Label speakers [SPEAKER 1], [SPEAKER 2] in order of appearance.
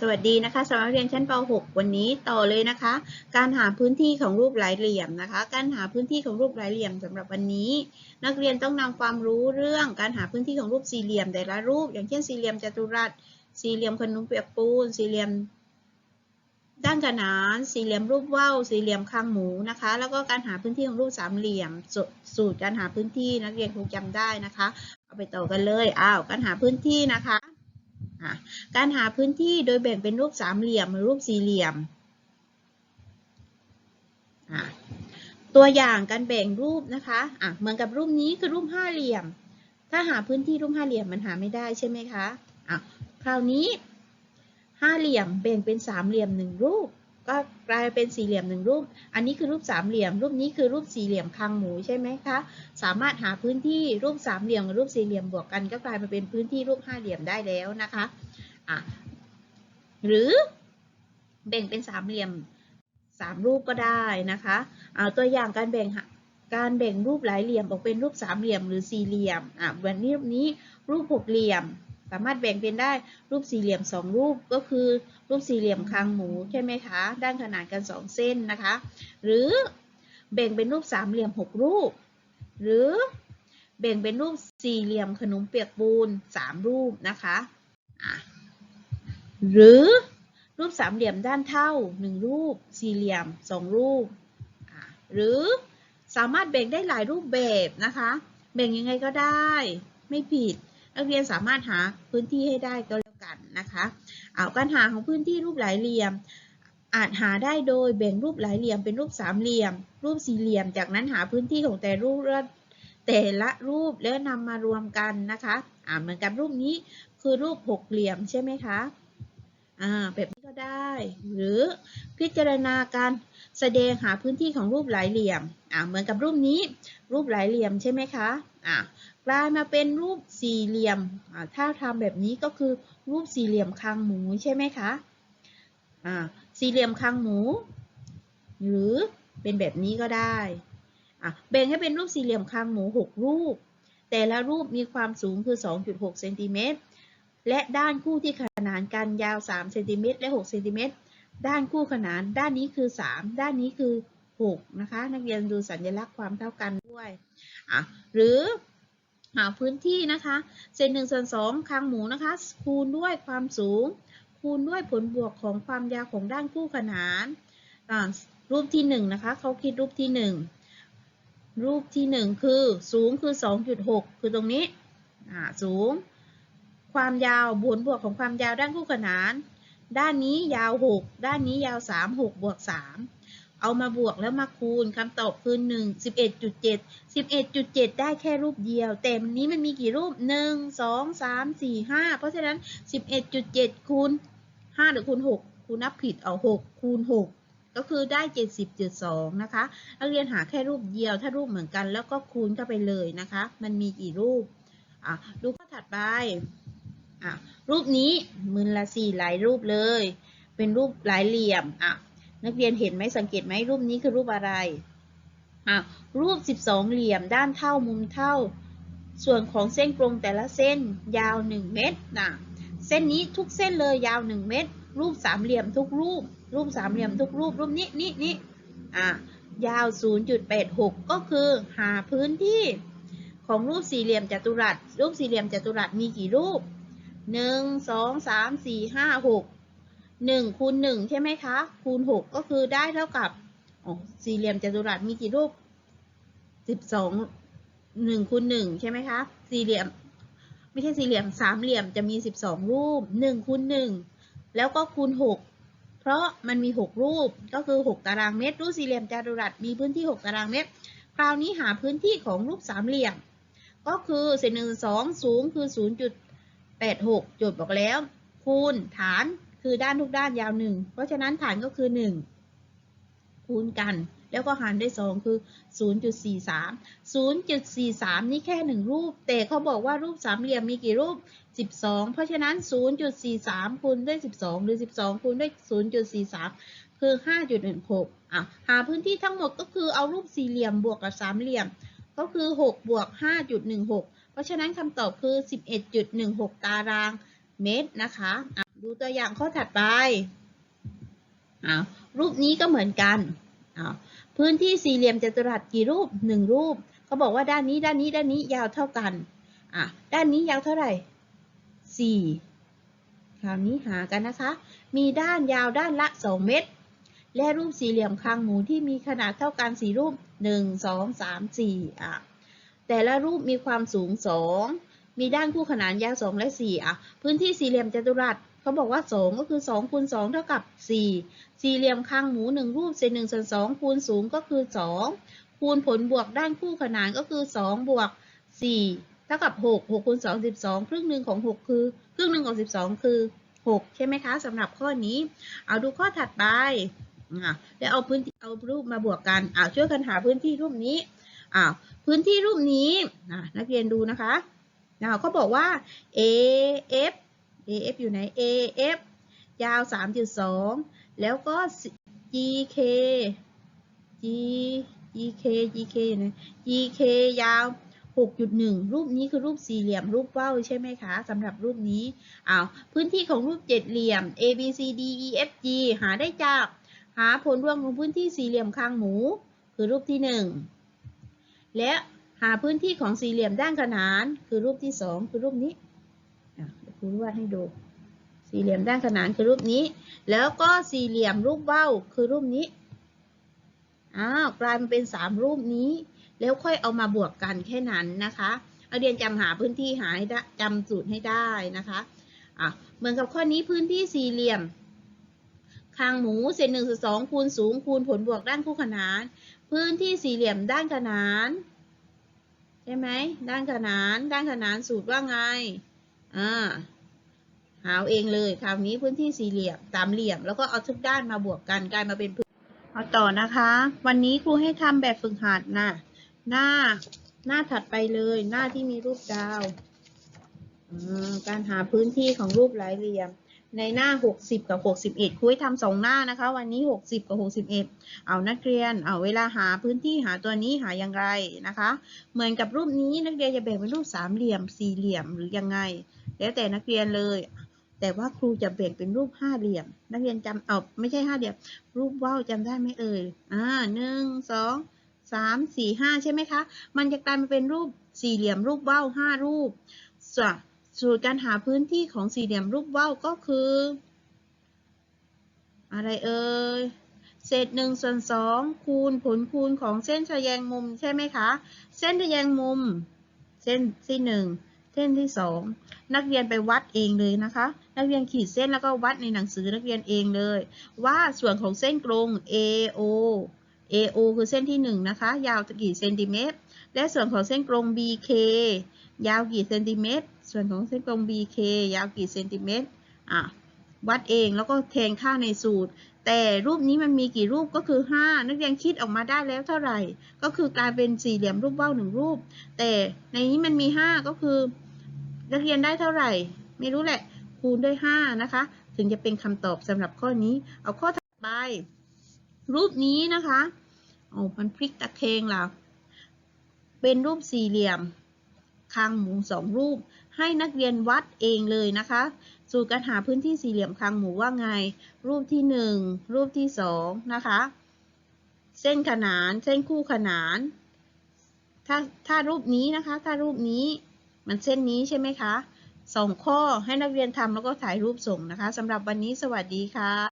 [SPEAKER 1] สวัสดีนะคะสำหรับเรียนชั้นป .6 วันนี้ต่อเลยนะคะ การหาพื้นที่ของรูปหลายเหลี่ยมนะคะ การหาพื้นที่ของรูปหลายเหลี่ยมสำหรับวันนี้ นักเรียนต้องนำความรู้เรื่องการหาพื้นที่ของรูปสี่เหลี่ยมแต่ละรูป อย่างเช่นสี่เหลี่ยมจัตุรัสสี่เหลี่ยมขนมเปียกปูน สี่เหลี่ยมด้านขนาน สี่เหลี่ยมรูปว่าวสี่เหลี่ยมคางหมูนะคะ แล้วก็การหาพื้นที่ของรูปสามเหลี่ยมสูตรการหาพื้นที่นักเรียนคงจำได้นะคะ เอาไปต่อกันเลยอ้าวการหาพื้นที่นะคะ การหาพื้นที่โดยแบ่งเป็นรูปสามเหลี่ยมหรือรูปสี่เหลี่ยม ตัวอย่างการแบ่งรูปนะคะะเหมือนกับรูปนี้คือรูปห้าเหลี่ยม ถ้าหาพื้นที่รูปห้าเหลี่ยมมันหาไม่ได้ใช่ไหมคะะคราวนี้ห้าเหลี่ยมแบ่งเป็นสามเหลี่ยมหนึ่งรูป ก็กลายเป็นสี่เหลี่ยมหนึ่งรูป อันนี้คือรูปสามเหลี่ยม รูปนี้คือรูปสี่เหลี่ยมคางหมูใช่ไหมคะ สามารถหาพื้นที่รูปสามเหลี่ยมกับรูปสี่เหลี่ยมบวกกัน ก็กลายมาเป็นพื้นที่รูปห้าเหลี่ยมได้แล้วนะคะอะหรือแบ่งเป็นสามเหลี่ยมสามรูปก็ได้นะคะเอาตัวอย่างการแบ่งการแบ่งรูปหลายเหลี่ยมออกเป็นรูปสามเหลี่ยมหรือสี่เหลี่ยมอะวันนี้รูปนี้รูปหกเหลี่ยม สามารถแบ่งเป็นได้รูปสี่เหลี่ยมสองรูปก็คือรูปสี่เหลี่ยมคางหมูใช่ไหมคะ ด้านขนานกันสองเส้นนะคะ หรือแบ่งเป็นรูปสามเหลี่ยมหกรูป หรือแบ่งเป็นรูปสี่เหลี่ยมขนมเปียกปูนสามรูปนะคะหรือรูปสามเหลี่ยมด้านเท่าหนึ่งรูป สี่เหลี่ยมสองรูป หรือสามารถแบ่งได้หลายรูปแบบนะคะ แบ่งยังไงก็ได้ ไม่ผิด นักเรียนสามารถหาพื้นที่ให้ได้ก็แล้วกันนะคะเอาการหาของพื้นที่รูปหลายเหลี่ยม อาจหาได้โดยแบ่งรูปหลายเหลี่ยมเป็นรูปสามเหลี่ยม รูปสี่เหลี่ยม จากนั้นหาพื้นที่ของแต่รูปแต่ละรูปแล้วนำมารวมกันนะคะอ่าเหมือนกับรูปนี้คือรูปหกเหลี่ยมใช่ไหมคะอ่าแบบนี้ก็ได้ หรือพิจารณาการแสดงหาพื้นที่ของรูปหลายเหลี่ยมอ่าเหมือนกับรูปนี้ รูปหลายเหลี่ยมใช่ไหมคะ อ่ากลายมาเป็นรูปสี่เหลี่ยมอ่าถ้าทำแบบนี้ก็คือรูปสี่เหลี่ยมคางหมูใช่ไหมคะอ่าสี่เหลี่ยมคางหมู หรือเป็นแบบนี้ก็ได้อะแบ่งให้เป็นรูปสี่เหลี่ยมคางหมู6รูป แต่ละรูปมีความสูงคือ 2.6เซนติเมตรและด้านคู่ที่ขนานกันยาว3เซนติเมตรและ6เซนติเมตรด้านคู่ขนานด้านนี้คือ 3 ด้านนี้คือ 6 นะคะ นักเรียนดูสัญลักษณ์ความเท่ากันด้วยอะหรือหาพื้นที่นะคะเศษหนึ่งส่วนสองคางหมูนะคะ คูณด้วยความสูง คูณด้วยผลบวกของความยาวของด้านคู่ขนานรูปที่1นะคะเขาคิดรูปที่ 1 รูปที่ 1 คือสูงคือ 2.6 คือตรงนี้สูง ความยาวผลบวกของความยาวด้านคู่ขนาน ด้านนี้ยาว 6 ด้านนี้ยาว 3 6 บวก 3 เอามาบวกแล้วมาคูณคำตอบคือ 1 11.7 11.7 ได้แค่รูปเดียว แต่มันนี้มันมีกี่รูป 1 2 3 4 5 เพราะฉะนั้น 11.7 คูณ 5 หรือคูณ 6 คูณนับผิดเอา6คูณ 6 ก็คือได้ 70.2 นะคะนักเรียนหาแค่รูปเดียวถ้ารูปเหมือนกันแล้วก็คูณเข้าไปเลยนะคะ มันมีกี่รูปอะดูข้อถัดไปอะรูปนี้มือละสี่หลายรูปเลย เป็นรูปหลายเหลี่ยมอะ นักเรียนเห็นไหมสังเกตไหมรูปนี้คือรูปอะไรอะรูป 12 เหลี่ยมด้านเท่ามุมเท่า ส่วนของเส้นกลมแต่ละเส้นยาว 1 เมตรนะเส้นนี้ทุกเส้นเลยยาว 1 เมตร รูปสามเหลี่ยมทุกรูป รูปสามเหลี่ยมทุกรูป รูปนี้นี่นี่อะยาว 0.86 ก็คือหาพื้นที่ของรูปสี่เหลี่ยมจัตุรัส รูปสี่เหลี่ยมจัตุรัสมีกี่รูป 1 2 3 4 5 6 1คูณ1ใช่ไหมคะ คูณ 6 ก็คือได้เท่ากับอ๋อสี่เหลี่ยมจัตุรัสมีกี่รูป 12 1คูณ1ใช่ไหมคะ สี่เหลี่ยม ไม่ใช่สี่เหลี่ยมสามเหลี่ยมจะมี 12 รูป1คูณ1แล้วก็คูณ 6 เพราะมันมี 6 รูปก็คือ 6 ตารางเมตร รูปสี่เหลี่ยมจัตุรัสมีพื้นที่ 6 ตารางเมตร คราวนี้หาพื้นที่ของรูปสามเหลี่ยม ก็คือเศษหนึ่งสองสูงคือ 0.86โจทย์บอกแล้ว คูณฐาน คือด้านทุกด้านยาว1เพราะฉะนั้นฐานก็คือ1คูณกัน แล้วก็หารด้วย2คือ 0.43 0.43 นี่แค่1รูป แต่เขาบอกว่ารูปสามเหลี่ยมมีกี่รูป 12 เพราะฉะนั้น 0.43คูณด้วย 12 หรือ 12คูณด้วย 0.43 คือ 5.16อะหาพื้นที่ทั้งหมดก็คือเอารูปสี่เหลี่ยมบวกกับสามเหลี่ยม ก็คือ 6 บวก 5.16 เพราะฉะนั้นคำตอบคือ 11.16 ตารางเมตรนะคะ ดูตัวอย่างข้อถัดไปอ้าวรูปนี้ก็เหมือนกันอ้าวพื้นที่สี่เหลี่ยมจัตุรัสกี่รูปหนึ่งรูปเขาบอกว่าด้านนี้ด้านนี้ด้านนี้ยาวเท่ากันอะด้านนี้ยาวเท่าไหร่สี่คราวนี้หากันนะคะ มีด้านยาวด้านละสองเมตร และรูปสี่เหลี่ยมคางหมูที่มีขนาดเท่ากันสี่รูปหนึ่งสองสามสี่อะแต่ละรูปมีความสูงสองมีด้านคู่ขนานยาวสองและสี่อะพื้นที่สี่เหลี่ยมจัตุรัส เขาบอกว่าสองก็คือสองคูณสองเท่ากับสี่สี่เหลี่ยมคางหมูหนึ่งรูปเศษหนึ่งส่วนสองคูณสูงก็คือสองคูณผลบวกด้านคู่ขนานก็คือสองบวกสี่เท่ากับหกหกคูณสองสิบสองครึ่งหนึ่งของหกคือ ครึ่งหนึ่งของสิบสองคือหกใช่ไหมคะสำหรับข้อนี้ เอาดูข้อถัดไปแล้วเอาพื้นที่เอารูปมาบวกกันอ่าช่วยกันหาพื้นที่รูปนี้อ่าพื้นที่รูปนี้นักเรียนดูนะคะเขาบอกว่า AF AF อยู่ไหน AF ยาว 3.2 แล้วก็ GK G GK GK อยู่ไหน GK ยาว 6.1 รูปนี้คือรูปสี่เหลี่ยมรูปเว้าใช่ไหมคะสำหรับรูปนี้อ้าวพื้นที่ของรูปเจ็ดเหลี่ยม A B C D E F G หาได้จากหาผลรวมของพื้นที่สี่เหลี่ยมคางหมู คือรูปที่หนึ่งและหาพื้นที่ของสี่เหลี่ยมด้านขนาน คือรูปที่สองคือรูปนี้ รูวาดให้ดู สี่เหลี่ยมด้านขนานคือรูปนี้ แล้วก็สี่เหลี่ยมรูปเบ้าคือรูปนี้ อ้าวกลายมาเป็นสามรูปนี้ แล้วค่อยเอามาบวกกันแค่นั้นนะคะเอาเรียนจำหาพื้นที่หาให้ได้จำสูตรให้ได้นะคะอะเหมือนกับข้อนี้พื้นที่สี่เหลี่ยมคางหมูเศษหนึ่งส่วนสองคูณสูงคูณผลบวกด้านคู่ขนาน พื้นที่สี่เหลี่ยมด้านขนานใช่ไหมด้านขนาน ด้านขนานสูตรว่าไง อ่าหาเองเลยคราวนี้พื้นที่สี่เหลี่ยมสามเหลี่ยม แล้วก็เอาทุกด้านมาบวกกันกลายมาเป็นพื้นเอาต่อนะคะ วันนี้ครูให้ทำแบบฝึกหัดนะหน้าหน้าถัดไปเลยหน้าที่มีรูปดาวอการหาพื้นที่ของรูปหลายเหลี่ยม ในหน้า 60 กับ 61คุยทำสองหน้านะคะ วันนี้ 60 กับ 61 เอานักเรียน เอาเวลาหาพื้นที่หาตัวนี้หาอย่างไรนะคะ เหมือนกับรูปนี้นักเรียนจะแบ่งเป็นรูปสามเหลี่ยม สี่เหลี่ยมหรือยังไง แล้วแต่นักเรียนเลย แต่ว่าครูจะแบ่งเป็นรูปห้าเหลี่ยม นักเรียนจำเอาไม่ใช่ห้าเหลี่ยม รูปว่าวจำได้ไหมเอ่ยอ่าหนึ่งสองสามสี่ห้าใช่ไหมคะ มันจะกลายมาเป็นรูปสี่เหลี่ยมรูปว่าวห้ารูปส่วนสูตรการหาพื้นที่ของสี่เหลี่ยมรูปว่าวก็คือ อะไรเอ่ยเศษหนึ่งส่วนสองคูณผลคูณของเส้นทะแยงมุมใช่ไหมคะ เส้นทะแยงมุม เส้นที่หนึ่ง เส้นที่สองนักเรียนไปวัดเองเลยนะคะ นักเรียนขีดเส้นแล้วก็วัดในหนังสือนักเรียนเองเลย ว่าส่วนของเส้นตรง AO AO คือเส้นที่หนึ่งนะคะ ยาวกี่เซนติเมตร และส่วนของเส้นตรง BK ยาวกี่เซนติเมตร ส่วนของเส้นตรง BK ยาวกี่เซนติเมตร อะ วัดเองแล้วก็แทนค่าในสูตร แต่รูปนี้มันมีกี่รูปก็คือ 5 นักเรียนคิดออกมาได้แล้วเท่าไหร่ ก็คือกลายเป็นสี่เหลี่ยมรูปว่าวหนึ่งรูป แต่ในนี้มันมี 5 ก็คือ นักเรียนได้เท่าไหร่ ไม่รู้แหละ คูณด้วย 5 นะคะ ถึงจะเป็นคำตอบสำหรับข้อนี้ เอาข้อถัดไป รูปนี้นะคะโอ้มันพลิกตะเคงแล้วเป็นรูปสี่เหลี่ยม คางหมูสองรูป ให้นักเรียนวัดเองเลยนะคะ สูตรการหาพื้นที่สี่เหลี่ยมคางหมูว่าไง รูปที่หนึ่งรูปที่สองนะคะ เส้นขนาน เส้นคู่ขนาน ถ้าถ้ารูปนี้นะคะ ถ้ารูปนี้ มันเส้นนี้ใช่ไหมคะสองข้อให้นักเรียนทำแล้วก็ถ่ายรูปส่งนะคะสำหรับวันนี้สวัสดีค่ะ